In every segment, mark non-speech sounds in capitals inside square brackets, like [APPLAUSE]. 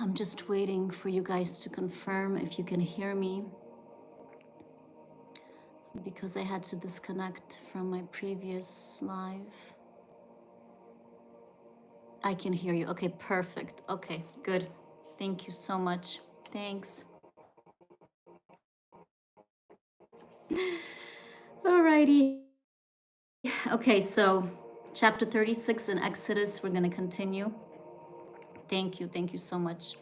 I'm just waiting for you guys to confirm if you can hear me because I had to disconnect from my previous live. I can hear you. Okay, perfect. Okay, good. Thank you so much. Thanks. Alrighty. Okay, so chapter 36 in Exodus, we're going to continue. Thank you. Thank you so much.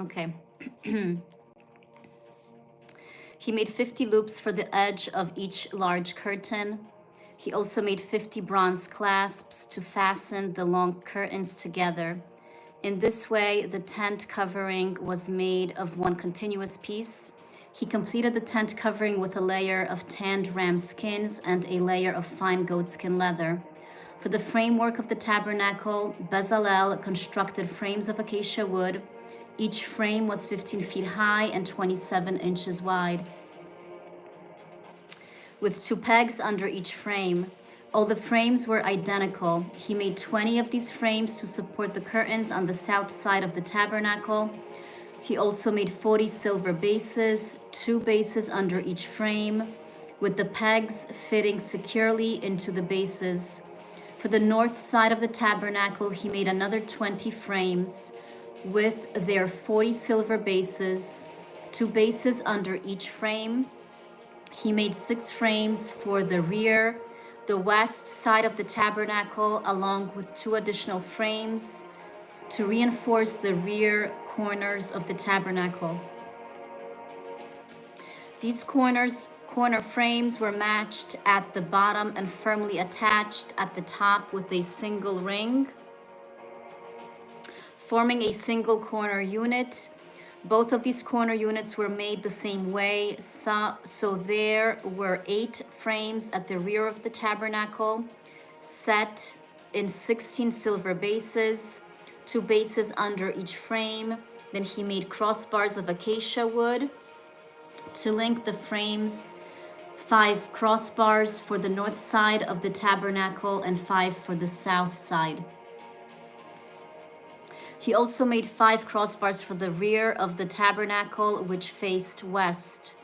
Okay. [CLEARS THROAT] he made 50 loops for the edge of each large curtain. He also made 50 bronze clasps to fasten the long curtains together. In this way, the tent covering was made of one continuous piece. He completed the tent covering with a layer of tanned ram skins and a layer of fine goatskin leather. For the framework of the tabernacle, Bezalel constructed frames of acacia wood. Each frame was 15 feet high and 27 inches wide. With two pegs under each frame, all the frames were identical. He made 20 of these frames to support the curtains on the south side of the tabernacle. He also made 40 silver bases, two bases under each frame, with the pegs fitting securely into the bases. For the north side of the tabernacle, he made another 20 frames with their 40 silver bases, two bases under each frame. He made six frames for the rear, the west side of the tabernacle, along with two additional frames to reinforce the rear corners of the tabernacle. These corners Corner frames were matched at the bottom and firmly attached at the top with a single ring, forming a single corner unit. Both of these corner units were made the same way, so, so there were eight frames at the rear of the tabernacle, set in 16 silver bases, two bases under each frame. Then he made crossbars of acacia wood to link the frames five crossbars for the north side of the tabernacle and five for the south side. He also made five crossbars for the rear of the tabernacle, which faced west.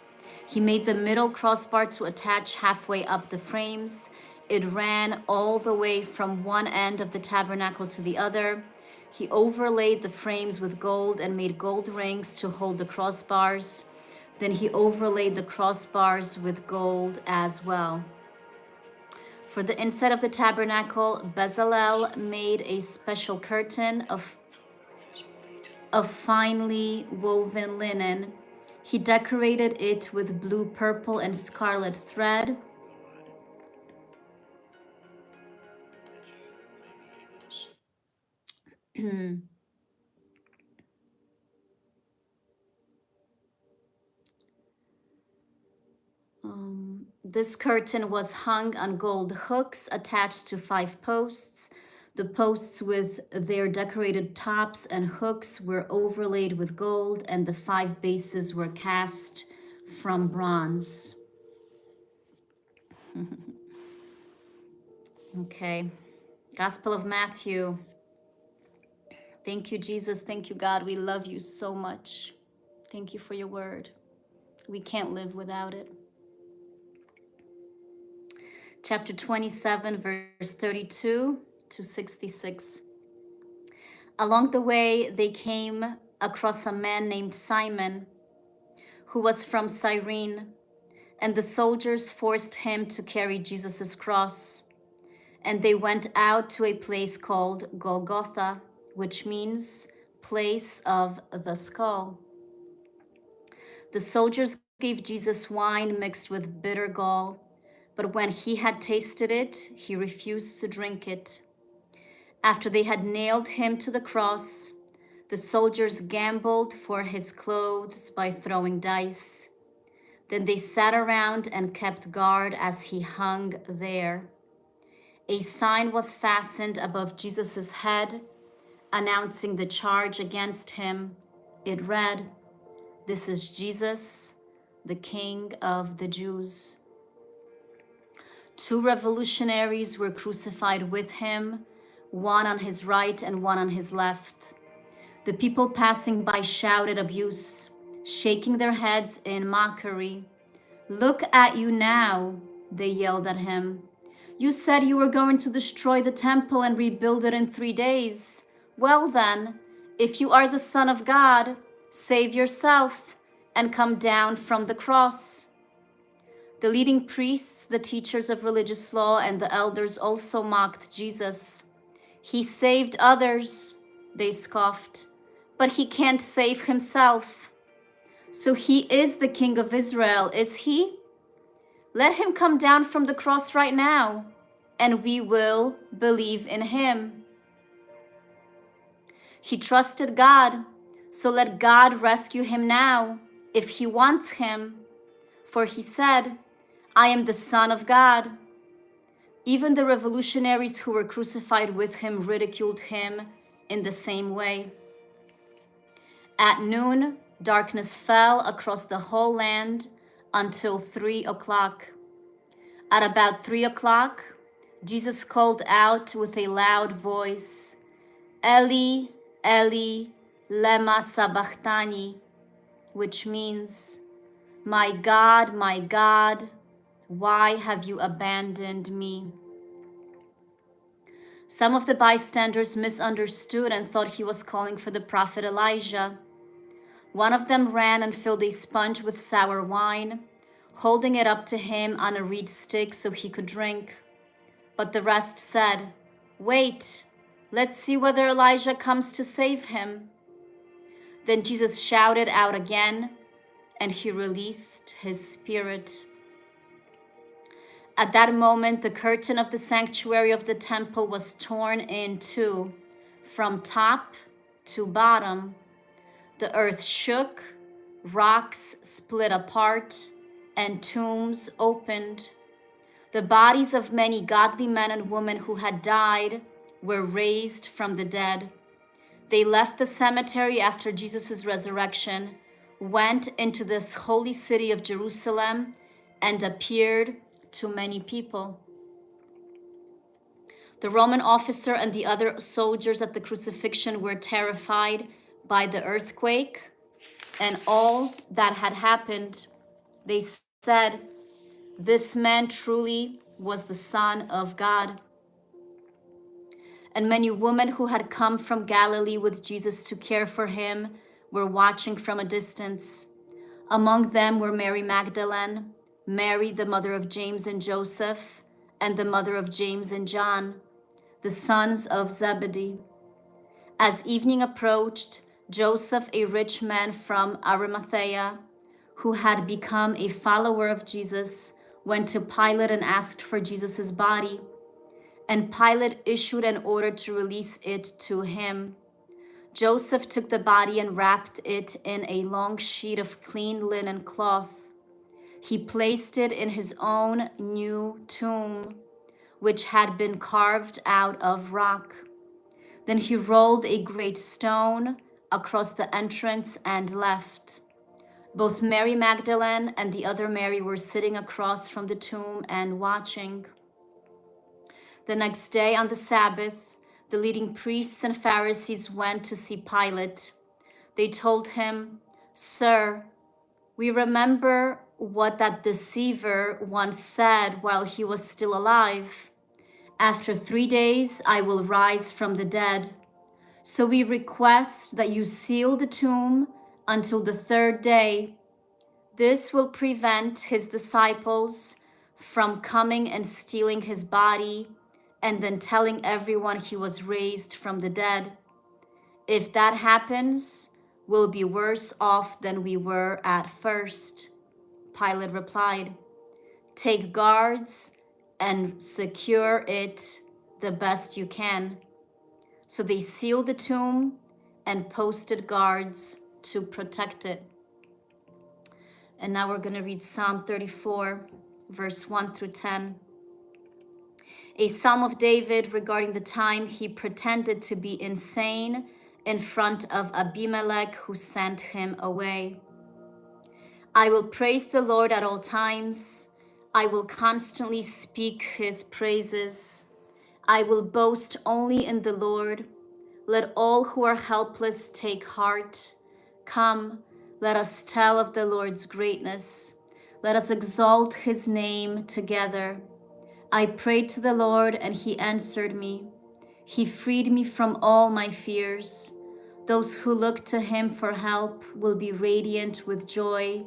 He made the middle crossbar to attach halfway up the frames. It ran all the way from one end of the tabernacle to the other. He overlaid the frames with gold and made gold rings to hold the crossbars. Then he overlaid the crossbars with gold as well. For the inside of the tabernacle, Bezalel made a special curtain of, of finely woven linen. He decorated it with blue, purple, and scarlet thread. [CLEARS THROAT] Um, this curtain was hung on gold hooks attached to five posts. The posts with their decorated tops and hooks were overlaid with gold, and the five bases were cast from bronze. [LAUGHS] okay. Gospel of Matthew. Thank you, Jesus. Thank you, God. We love you so much. Thank you for your word. We can't live without it chapter 27, verse 32 to 66. Along the way, they came across a man named Simon, who was from Cyrene, and the soldiers forced him to carry Jesus' cross. And they went out to a place called Golgotha, which means place of the skull. The soldiers gave Jesus wine mixed with bitter gall but when he had tasted it, he refused to drink it. After they had nailed him to the cross, the soldiers gambled for his clothes by throwing dice. Then they sat around and kept guard as he hung there. A sign was fastened above Jesus' head, announcing the charge against him. It read, This is Jesus, the King of the Jews. Two revolutionaries were crucified with him, one on his right and one on his left. The people passing by shouted abuse, shaking their heads in mockery. Look at you now, they yelled at him. You said you were going to destroy the temple and rebuild it in three days. Well, then, if you are the Son of God, save yourself and come down from the cross. The leading priests, the teachers of religious law, and the elders also mocked Jesus. He saved others, they scoffed, but he can't save himself. So he is the King of Israel, is he? Let him come down from the cross right now, and we will believe in him. He trusted God, so let God rescue him now, if he wants him. For he said, I am the Son of God. Even the revolutionaries who were crucified with him ridiculed him in the same way. At noon, darkness fell across the whole land until three o'clock. At about three o'clock, Jesus called out with a loud voice, Eli, Eli, lema sabachthani, which means, My God, my God, why have you abandoned me? Some of the bystanders misunderstood and thought he was calling for the prophet Elijah. One of them ran and filled a sponge with sour wine, holding it up to him on a reed stick so he could drink. But the rest said, Wait, let's see whether Elijah comes to save him. Then Jesus shouted out again, and he released his spirit. At that moment, the curtain of the sanctuary of the temple was torn in two, from top to bottom the earth shook, rocks split apart, and tombs opened. The bodies of many godly men and women who had died were raised from the dead. They left the cemetery after Jesus' resurrection, went into this holy city of Jerusalem, and appeared to many people. The Roman officer and the other soldiers at the crucifixion were terrified by the earthquake and all that had happened, they said, This man truly was the Son of God. And many women who had come from Galilee with Jesus to care for him were watching from a distance. Among them were Mary Magdalene, Mary, the mother of James and Joseph, and the mother of James and John, the sons of Zebedee. As evening approached, Joseph, a rich man from Arimathea, who had become a follower of Jesus, went to Pilate and asked for Jesus' body. And Pilate issued an order to release it to him. Joseph took the body and wrapped it in a long sheet of clean linen cloth. He placed it in his own new tomb, which had been carved out of rock. Then he rolled a great stone across the entrance and left. Both Mary Magdalene and the other Mary were sitting across from the tomb and watching. The next day on the Sabbath, the leading priests and Pharisees went to see Pilate. They told him, Sir, we remember what that deceiver once said while he was still alive. After three days, I will rise from the dead. So we request that you seal the tomb until the third day. This will prevent his disciples from coming and stealing his body and then telling everyone he was raised from the dead. If that happens, we'll be worse off than we were at first. Pilate replied, Take guards and secure it the best you can. So they sealed the tomb and posted guards to protect it. And now we're going to read Psalm 34, verse 1 through 10. A psalm of David regarding the time he pretended to be insane in front of Abimelech, who sent him away. I will praise the Lord at all times. I will constantly speak his praises. I will boast only in the Lord. Let all who are helpless take heart. Come, let us tell of the Lord's greatness. Let us exalt his name together. I prayed to the Lord, and he answered me. He freed me from all my fears. Those who look to him for help will be radiant with joy.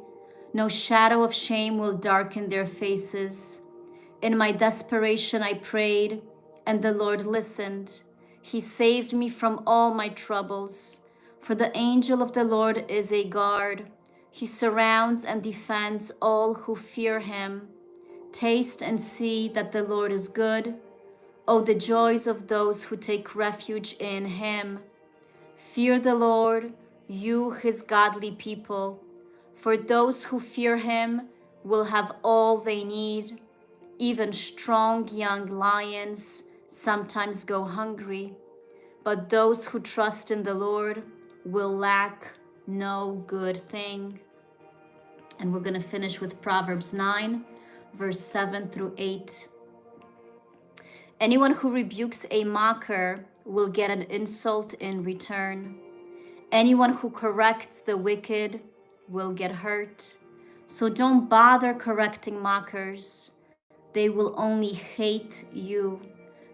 No shadow of shame will darken their faces. In my desperation, I prayed, and the Lord listened. He saved me from all my troubles. For the angel of the Lord is a guard. He surrounds and defends all who fear him. Taste and see that the Lord is good. Oh, the joys of those who take refuge in him. Fear the Lord, you his godly people, for those who fear him will have all they need. Even strong young lions sometimes go hungry, but those who trust in the Lord will lack no good thing. And we're going to finish with Proverbs 9, verse 7 through 8. Anyone who rebukes a mocker will get an insult in return. Anyone who corrects the wicked will get hurt. So don't bother correcting mockers. They will only hate you,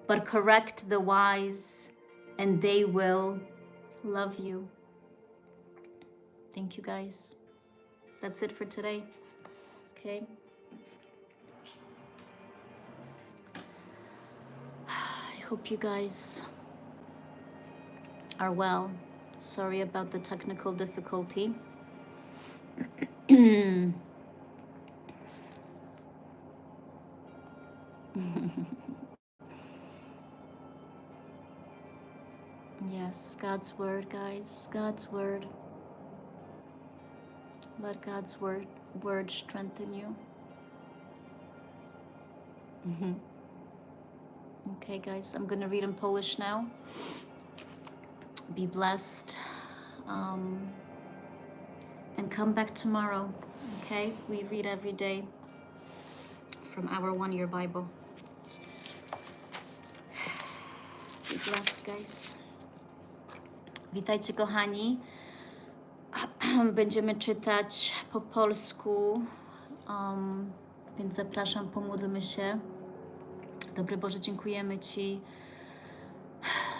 but correct the wise, and they will love you. Thank you, guys. That's it for today. Okay. [SIGHS] I hope you guys are well. Sorry about the technical difficulty. [COUGHS] yes, God's word, guys. God's word. Let God's word word strengthen you. [LAUGHS] Okay, guys, I'm gonna read in Polish now. Be blessed. Um, and come back tomorrow. Okay? We read every day from our one year Bible. Be blessed, guys. Witajcie, kochani. [CLEARS THROAT] Będziemy czytać po polsku, um, więc zapraszam, pomódlmy się. Dobry Boże, dziękujemy Ci,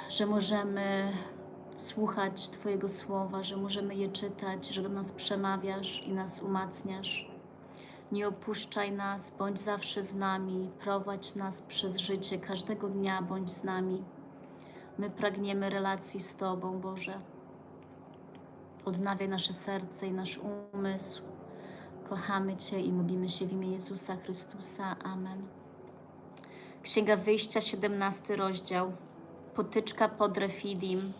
że możemy słuchać Twojego słowa, że możemy je czytać, że do nas przemawiasz i nas umacniasz. Nie opuszczaj nas, bądź zawsze z nami, prowadź nas przez życie, każdego dnia bądź z nami. My pragniemy relacji z Tobą, Boże. Odnawiaj nasze serce i nasz umysł. Kochamy Cię i modlimy się w imię Jezusa Chrystusa. Amen. Księga Wyjścia, 17 rozdział. Potyczka pod Refidim.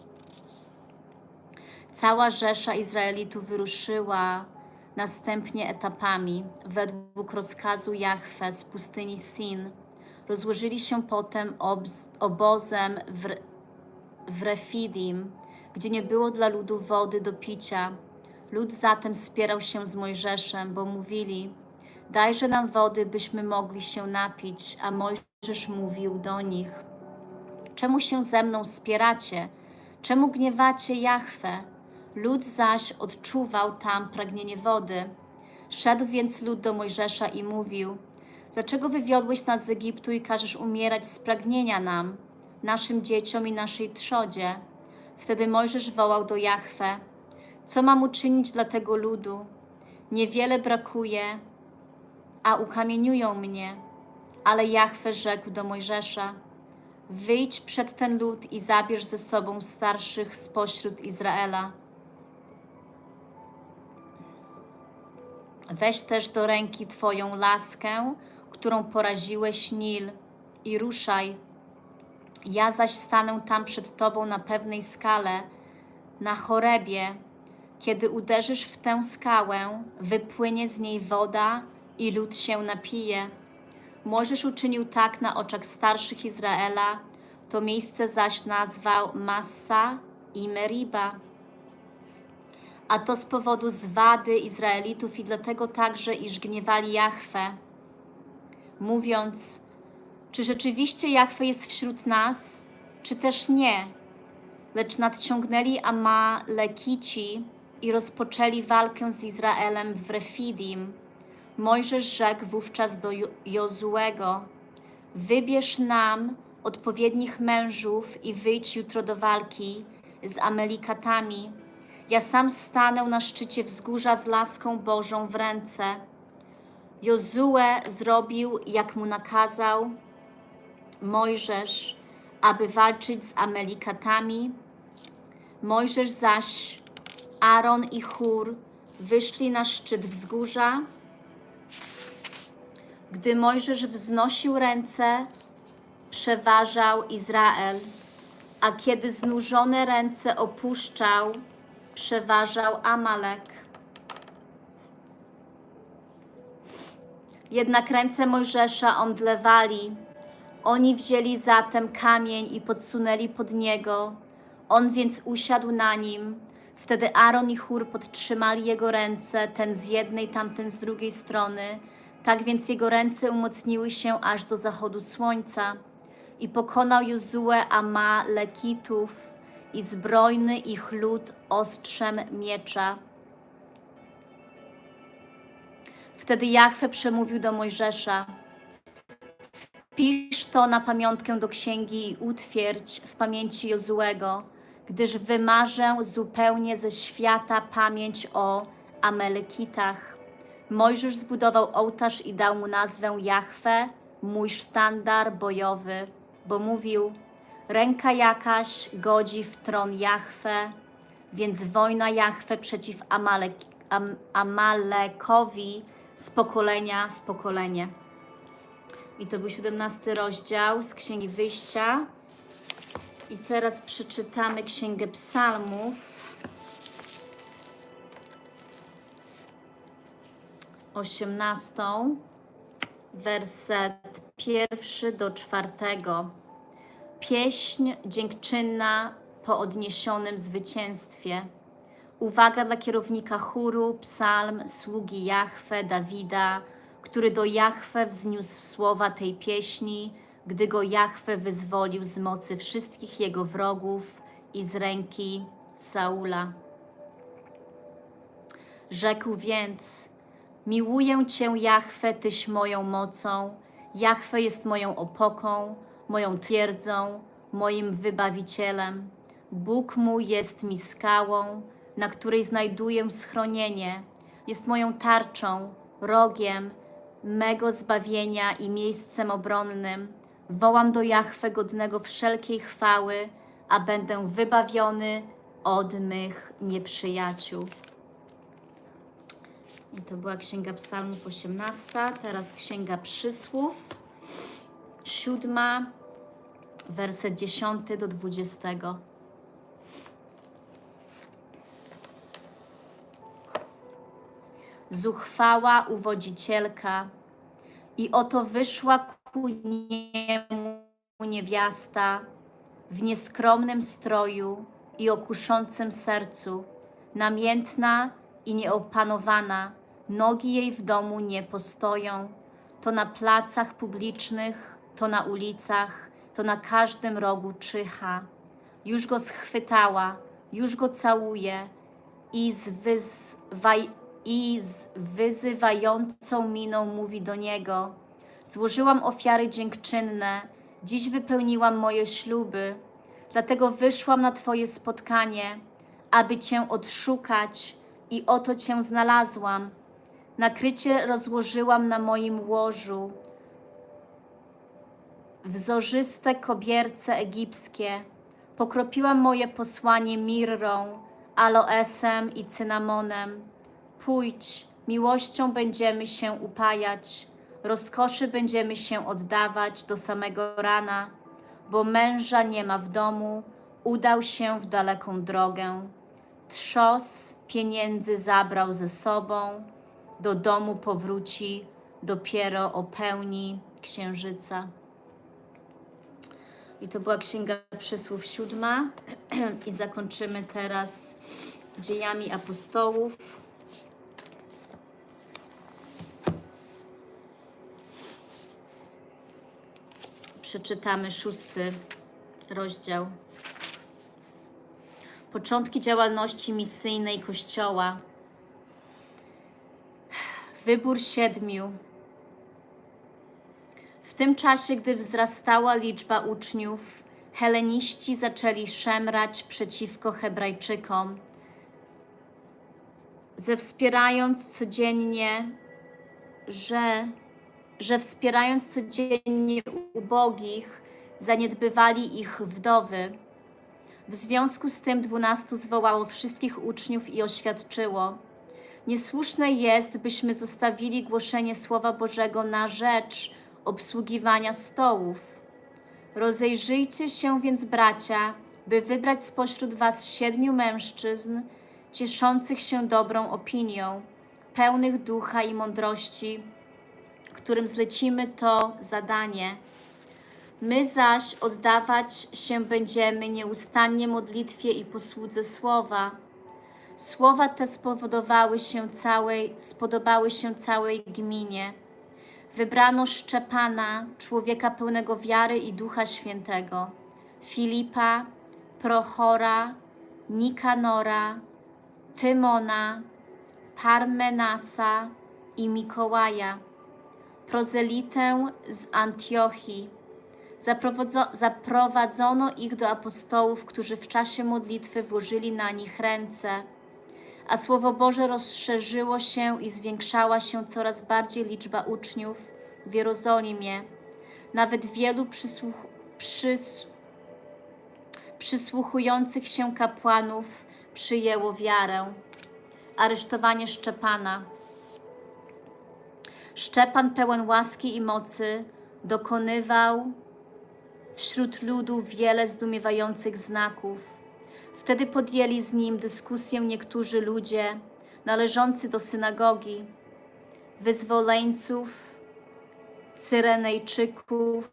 Cała rzesza Izraelitów wyruszyła następnie etapami według rozkazu Jahwe z pustyni Sin. Rozłożyli się potem obz, obozem w, w Refidim, gdzie nie było dla ludu wody do picia. Lud zatem spierał się z Mojżeszem, bo mówili: Dajże nam wody, byśmy mogli się napić. A Mojżesz mówił do nich: Czemu się ze mną spieracie? Czemu gniewacie Jahwe? Lud zaś odczuwał tam pragnienie wody. Szedł więc lud do Mojżesza i mówił: Dlaczego wywiodłeś nas z Egiptu i każesz umierać z pragnienia nam, naszym dzieciom i naszej trzodzie? Wtedy Mojżesz wołał do Jahwe: Co mam uczynić dla tego ludu? Niewiele brakuje, a ukamieniują mnie. Ale Jahwe rzekł do Mojżesza: Wyjdź przed ten lud i zabierz ze sobą starszych spośród Izraela. Weź też do ręki Twoją laskę, którą poraziłeś Nil, i ruszaj. Ja zaś stanę tam przed Tobą na pewnej skale, na chorebie. Kiedy uderzysz w tę skałę, wypłynie z niej woda i lud się napije. Możesz uczynił tak na oczach starszych Izraela, to miejsce zaś nazwał Massa i Meriba. A to z powodu zwady Izraelitów i dlatego także, iż gniewali Jahwe, mówiąc, czy rzeczywiście Jahwe jest wśród nas, czy też nie. lecz nadciągnęli Amalekici i rozpoczęli walkę z Izraelem w Refidim. Mojżesz rzekł wówczas do Jo- Jozuego: Wybierz nam odpowiednich mężów i wyjdź jutro do walki z Amelikatami. Ja sam stanę na szczycie wzgórza z laską Bożą w ręce. Jozue zrobił, jak mu nakazał Mojżesz, aby walczyć z Amelikatami. Mojżesz zaś, Aaron i Chór wyszli na szczyt wzgórza. Gdy Mojżesz wznosił ręce, przeważał Izrael, a kiedy znużone ręce opuszczał, przeważał Amalek. Jednak ręce Mojżesza omdlewali. Oni wzięli zatem kamień i podsunęli pod niego. On więc usiadł na nim. Wtedy Aaron i Chór podtrzymali jego ręce, ten z jednej, tamten z drugiej strony. Tak więc jego ręce umocniły się aż do zachodu słońca. I pokonał Jozue Amalekitów i zbrojny ich lud ostrzem miecza. Wtedy Jahwe przemówił do Mojżesza. Pisz to na pamiątkę do księgi i utwierdź w pamięci Jozuego, gdyż wymarzę zupełnie ze świata pamięć o Amalekitach. Mojżesz zbudował ołtarz i dał mu nazwę Jahwe, mój sztandar bojowy, bo mówił: Ręka jakaś godzi w tron Jahwe, więc wojna Jahwe przeciw Amalek, Am, Amalekowi z pokolenia w pokolenie. I to był 17 rozdział z Księgi Wyjścia. I teraz przeczytamy Księgę Psalmów. 18, werset pierwszy do czwartego. Pieśń dziękczynna po odniesionym zwycięstwie. Uwaga dla kierownika chóru, psalm sługi Jahwe Dawida, który do Jahwe wzniósł słowa tej pieśni, gdy go Jahwe wyzwolił z mocy wszystkich jego wrogów i z ręki Saula. Rzekł więc: Miłuję Cię, Jahwe, Tyś moją mocą. Jahwe jest moją opoką, moją twierdzą, moim wybawicielem. Bóg mój jest mi skałą, na której znajduję schronienie. Jest moją tarczą, rogiem mego zbawienia i miejscem obronnym. Wołam do Jahwe godnego wszelkiej chwały, a będę wybawiony od mych nieprzyjaciół. I to była Księga Psalmów 18, teraz Księga Przysłów, siódma, werset 10 do 20. Zuchwała uwodzicielka i oto wyszła ku niemu niewiasta w nieskromnym stroju i o kuszącym sercu, namiętna i nieopanowana, nogi jej w domu nie postoją, to na placach publicznych, to na ulicach, to na każdym rogu czyha. Już go schwytała, już go całuje i z, wyzwaj, i z wyzywającą miną mówi do niego: Złożyłam ofiary dziękczynne, dziś wypełniłam moje śluby, dlatego wyszłam na Twoje spotkanie, aby Cię odszukać, i oto Cię znalazłam. Nakrycie rozłożyłam na moim łożu, wzorzyste kobierce egipskie. Pokropiłam moje posłanie mirrą, aloesem i cynamonem. Pójdź, miłością będziemy się upajać, rozkoszy będziemy się oddawać do samego rana, bo męża nie ma w domu, udał się w daleką drogę. Trzos pieniędzy zabrał ze sobą, do domu powróci dopiero o pełni księżyca. I to była Księga Przysłów siódma. [CLEARS THROAT] I zakończymy teraz dziejami apostołów. Przeczytamy szósty rozdział. Początki działalności misyjnej Kościoła. Wybór siedmiu. W tym czasie, gdy wzrastała liczba uczniów, heleniści zaczęli szemrać przeciwko Hebrajczykom, ze wspierając codziennie, że, że wspierając codziennie ubogich, zaniedbywali ich wdowy. W związku z tym dwunastu zwołało wszystkich uczniów i oświadczyło: Niesłuszne jest, byśmy zostawili głoszenie Słowa Bożego na rzecz obsługiwania stołów. Rozejrzyjcie się więc, bracia, by wybrać spośród was siedmiu mężczyzn, cieszących się dobrą opinią, pełnych ducha i mądrości, którym zlecimy to zadanie. My zaś oddawać się będziemy nieustannie modlitwie i posłudze słowa. Słowa te spowodowały się całej, spodobały się całej gminie. Wybrano Szczepana, człowieka pełnego wiary i Ducha Świętego, Filipa, Prochora, Nikanora, Tymona, Parmenasa i Mikołaja, prozelitę z Antiochii. Zaprowadzo- Zaprowadzono ich do apostołów, którzy w czasie modlitwy włożyli na nich ręce, a Słowo Boże rozszerzyło się i zwiększała się coraz bardziej liczba uczniów w Jerozolimie. Nawet wielu przysłuch, przys, przysłuchujących się kapłanów przyjęło wiarę. Aresztowanie Szczepana. Szczepan pełen łaski i mocy dokonywał wśród ludu wiele zdumiewających znaków. Wtedy podjęli z nim dyskusję niektórzy ludzie należący do synagogi, wyzwoleńców, Cyrenejczyków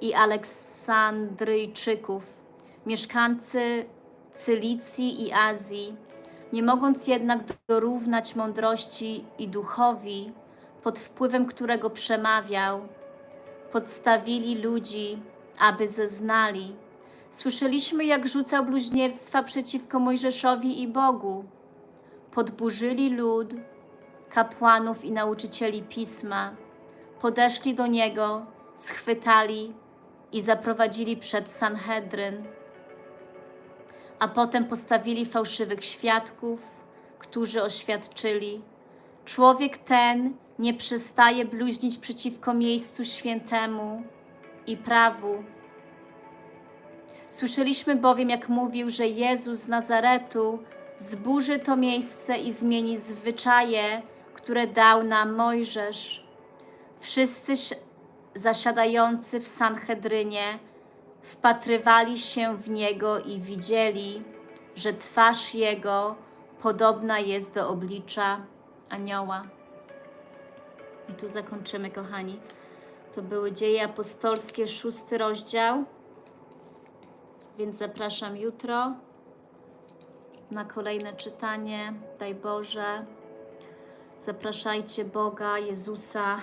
i Aleksandryjczyków, mieszkańcy Cylicji i Azji, nie mogąc jednak dorównać mądrości i duchowi, pod wpływem którego przemawiał, podstawili ludzi, aby zeznali. Słyszeliśmy, jak rzucał bluźnierstwa przeciwko Mojżeszowi i Bogu. Podburzyli lud, kapłanów i nauczycieli pisma. Podeszli do niego, schwytali i zaprowadzili przed Sanhedryn. A potem postawili fałszywych świadków, którzy oświadczyli: Człowiek ten nie przestaje bluźnić przeciwko miejscu świętemu i prawu. Słyszeliśmy bowiem, jak mówił, że Jezus z Nazaretu zburzy to miejsce i zmieni zwyczaje, które dał nam Mojżesz. Wszyscy zasiadający w Sanhedrynie wpatrywali się w niego i widzieli, że twarz jego podobna jest do oblicza anioła. I tu zakończymy, kochani. To były Dzieje Apostolskie, szósty rozdział. Więc zapraszam jutro na kolejne czytanie. Daj Boże. Zapraszajcie Boga, Jezusa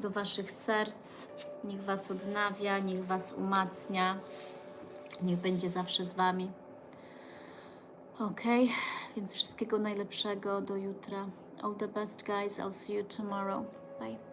do Waszych serc. Niech Was odnawia, niech Was umacnia. Niech będzie zawsze z Wami. Ok, więc wszystkiego najlepszego do jutra. All the best, guys. I'll see you tomorrow. Bye.